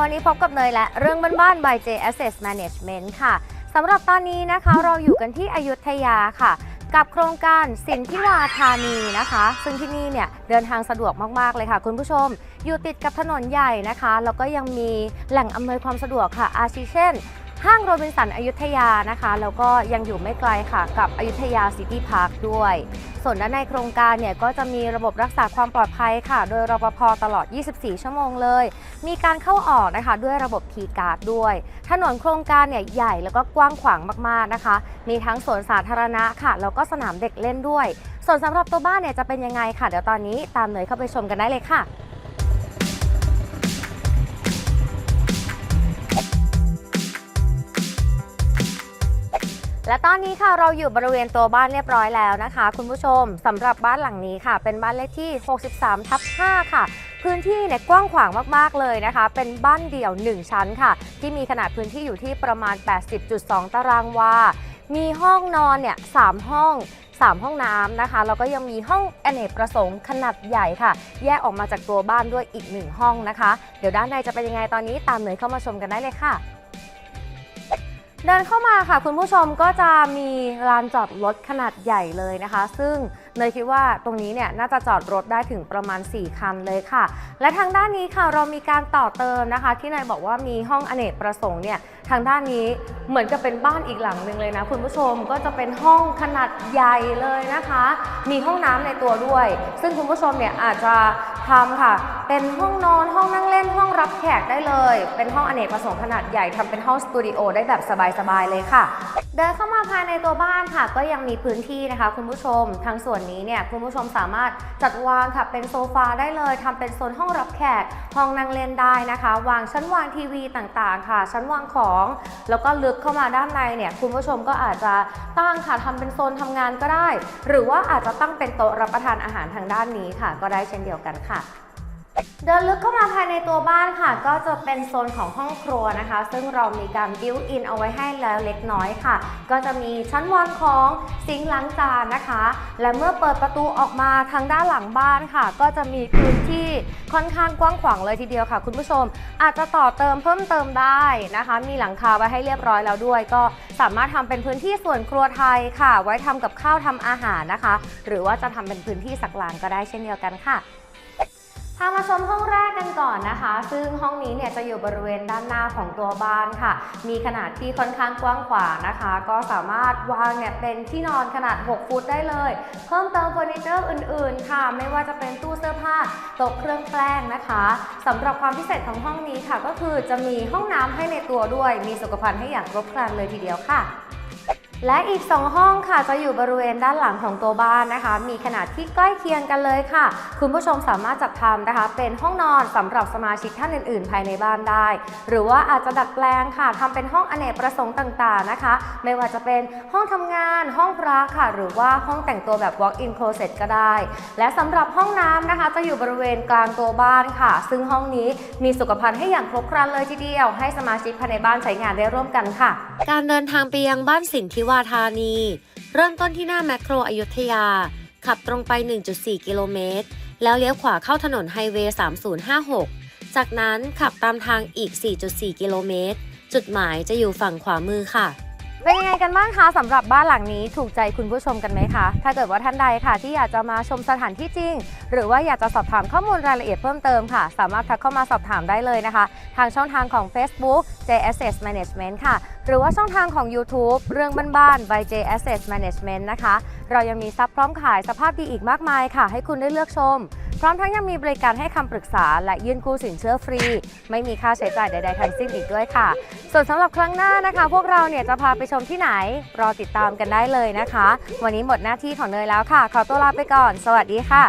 วันนี้พบกับเนยและเรื่องบ้านๆ by J Asset Management ค่ะสำหรับตอนนี้นะคะเราอยู่กันที่อยุธยาค่ะ กับโครงการสินทิวาธานีนะคะ ซึ่งที่นี่เนี่ยเดินทางสะดวกมากๆเลยค่ะ คุณผู้ชม อยู่ติดกับถนนใหญ่นะคะ แล้วก็ยังมีแหล่งอำนวยความสะดวกค่ะ อาทิเช่น ห้างโรบินสันอยุธยานะคะ แล้วก็ยังอยู่ไม่ไกลค่ะ กับอยุธยาซิตี้พาร์คด้วย ส่วนด้านในโครงการเนี่ยก็จะมีระบบรักษาความปลอดภัยค่ะ โดยรปภตลอด 24 ชั่วโมงเลย มีการเข้าออกนะคะด้วยระบบคีย์การ์ดด้วย ถนนโครงการเนี่ยใหญ่แล้วก็กว้างขวางมากๆนะคะ มีทั้งสวนสาธารณะค่ะ แล้วก็สนามเด็กเล่นด้วย ส่วนสำหรับตัวบ้านเนี่ยจะเป็นยังไงค่ะ เดี๋ยวตอนนี้ตามเนยเข้าไปชมกันได้เลยค่ะ และตอนนี้ค่ะเราอยู่บริเวณตัวบ้านเรียบร้อยแล้วนะคะ คุณผู้ชมสำหรับบ้านหลังนี้ค่ะ เป็นบ้านเลขที่ 63ทับ5ค่ะ พื้นที่เนี่ยกว้างขวางมากๆเลยนะคะ เป็นบ้านเดี่ยว 1 ชั้นค่ะ ที่มีขนาดพื้นที่อยู่ที่ประมาณ 80.2 ตารางวา มีห้องนอนเนี่ย3ห้อง 3 ห้องน้ำนะคะ แล้วก็ยังมีห้องอเนกประสงค์ขนาดใหญ่ค่ะ แยกออกมาจากตัวบ้านด้วยอีก1ห้องนะคะ เดี๋ยวด้านในจะเป็นยังไงตอนนี้ตามเนยเข้ามาชมกันได้เลยค่ะ เดินเข้ามาค่ะคุณผู้ชมก็จะมีลานจอดรถขนาดใหญ่เลยนะคะ ซึ่ง เนยคิดว่าตรงนี้เนี่ยน่าจะจอดรถได้ถึงประมาณ 4 คันเลยค่ะ และทางด้านนี้ค่ะเรามีการต่อเติมนะคะ ที่นายบอกว่ามีห้องอเนกประสงค์เนี่ยทางด้านนี้เหมือนกับเป็นบ้านอีกหลังหนึ่งเลยนะคุณผู้ชมก็จะเป็นห้องขนาดใหญ่เลยนะคะ มีห้องน้ำในตัวด้วย ซึ่งคุณผู้ชมเนี่ยอาจจะทำค่ะ เป็นห้องนอนห้องนั่งเล่นห้องรับแขกได้เลย เป็นห้องอเนกประสงค์ขนาดใหญ่ทำเป็นห้องสตูดิโอได้แบบสบายๆเลยค่ะ เดินเข้ามาภายในตัวบ้านค่ะ ก็ยังมีพื้นที่นะคะ คุณผู้ชมทางส่วนนี้เนี่ยคุณผู้ชมสามารถจัดวางค่ะเป็นโซฟาได้เลยทำเป็นโซนห้องรับแขกห้องนั่งเล่นได้นะคะ วางชั้นวางทีวีต่างๆ ค่ะ ชั้นวางของ แล้วก็ลึกเข้ามาด้านในเนี่ยคุณผู้ชมก็อาจจะตั้งค่ะทำเป็นโซนทำงานก็ได้ หรือว่าอาจจะตั้งเป็นโต๊ะรับประทานอาหารทางด้านนี้ค่ะ ก็ได้เช่นเดียวกันค่ะ เดินลึกเข้ามาภายในตัวบ้านค่ะ ก็จะเป็นโซนของห้องครัวนะคะ ซึ่งเรามีการบิวอินเอาไว้ให้แล้วเล็กน้อยค่ะ ก็จะมีชั้นวางของซิงค์ล้างจานนะคะ และเมื่อเปิดประตูออกมาทางด้านหลังบ้านค่ะ ก็จะมีพื้นที่ค่อนข้างกว้างขวางเลยทีเดียวค่ะ คุณผู้ชม อาจจะต่อเติมเพิ่มเติมได้นะคะ มีหลังคาไว้ให้เรียบร้อยแล้วด้วย ก็สามารถทำเป็นพื้นที่ส่วนครัวไทยค่ะ ไว้ทำกับข้าวทำอาหารนะคะ หรือว่าจะทำเป็นพื้นที่สักหลังก็ได้เช่นเดียวกันค่ะามาชมห้องแรกกันก่อนนะคะ ซึ่งห้องนี้เนี่ยจะอยู่บริเวณด้านหน้าของตัวบ้านค่ะ มีขนาดที่ค่อนข้างกว้างขวางนะคะ ก็สามารถวางเนี่ยเป็นที่นอนขนาด 6 ฟุตได้เลย เพิ่มเติมเฟอร์นิเจอร์อื่นๆ ค่ะ ไม่ว่าจะเป็นตู้เสื้อผ้าโต๊ะเครื่องแป้งนะคะสำหรับความพิเศษของห้องนี้ค่ะ ก็คือจะมีห้องน้ำให้ในตัวด้วย มีสุขภัณฑ์ให้อย่างครบครันเลยทีเดียวค่ะ และอีก 2 ห้องค่ะจะอยู่บริเวณด้านหลังของตัวบ้านนะคะ มีขนาดที่ใกล้เคียงกันเลยค่ะ คุณผู้ชมสามารถจัดทำนะคะ เป็นห้องนอนสำหรับสมาชิกท่านอื่น ๆ ภายในบ้านได้ หรือว่าอาจจะดัดแปลงค่ะทำเป็นห้องอเนกประสงค์ต่าง ๆ นะคะ ไม่ว่าจะเป็นห้องทำงาน ห้องพระค่ะ หรือว่าห้องแต่งตัวแบบ walk-in closet ก็ได้ และสำหรับห้องน้ำนะคะ จะอยู่บริเวณกลางตัวบ้านค่ะ ซึ่งห้องนี้มีสุขภัณฑ์ให้อย่างครบครันเลยทีเดียว ให้สมาชิกภายในบ้านใช้งานได้ร่วมกันค่ะ การเดินทางไปยังบ้านสินทิวาาธานี เริ่มต้นที่หน้าแมคโครอยุธยา ขับตรงไป 1.4 กิโลเมตร แล้วเลี้ยวขวาเข้าถนนไฮเวย์ 3056 จากนั้นขับตามทางอีก 4.4 กิโลเมตร จุดหมายจะอยู่ฝั่งขวามือค่ะเป็นยังไงกันบ้างคะสำหรับบ้านหลังนี้ถูกใจคุณผู้ชมกันไหมคะ ถ้าเกิดว่าท่านใดค่ะ ที่อยากจะมาชมสถานที่จริง หรือว่าอยากจะสอบถามข้อมูลรายละเอียดเพิ่มเติมค่ะ สามารถทักเข้ามาสอบถามได้เลยนะคะ ทางช่องทางของ Facebook JSS Management ค่ะหรือว่าช่องทางของ YouTube เรื่องบ้านๆ by J Asset Management นะคะ เรายังมีซับพร้อมขายสภาพดีอีกมากมายค่ะ ให้คุณได้เลือกชม พร้อมทั้งยังมีบริการให้คำปรึกษา และยื่นกู้สินเชื่อฟรี ไม่มีค่าใช้จ่ายใดๆทั้งสิ้นอีกด้วยค่ะ ส่วนสำหรับครั้งหน้านะคะ พวกเราเนี่ยจะพาไปชมที่ไหน รอติดตามกันได้เลยนะคะ วันนี้หมดหน้าที่ของเนยแล้วค่ะ ขอตัวลาไปก่อน สวัสดีค่ะ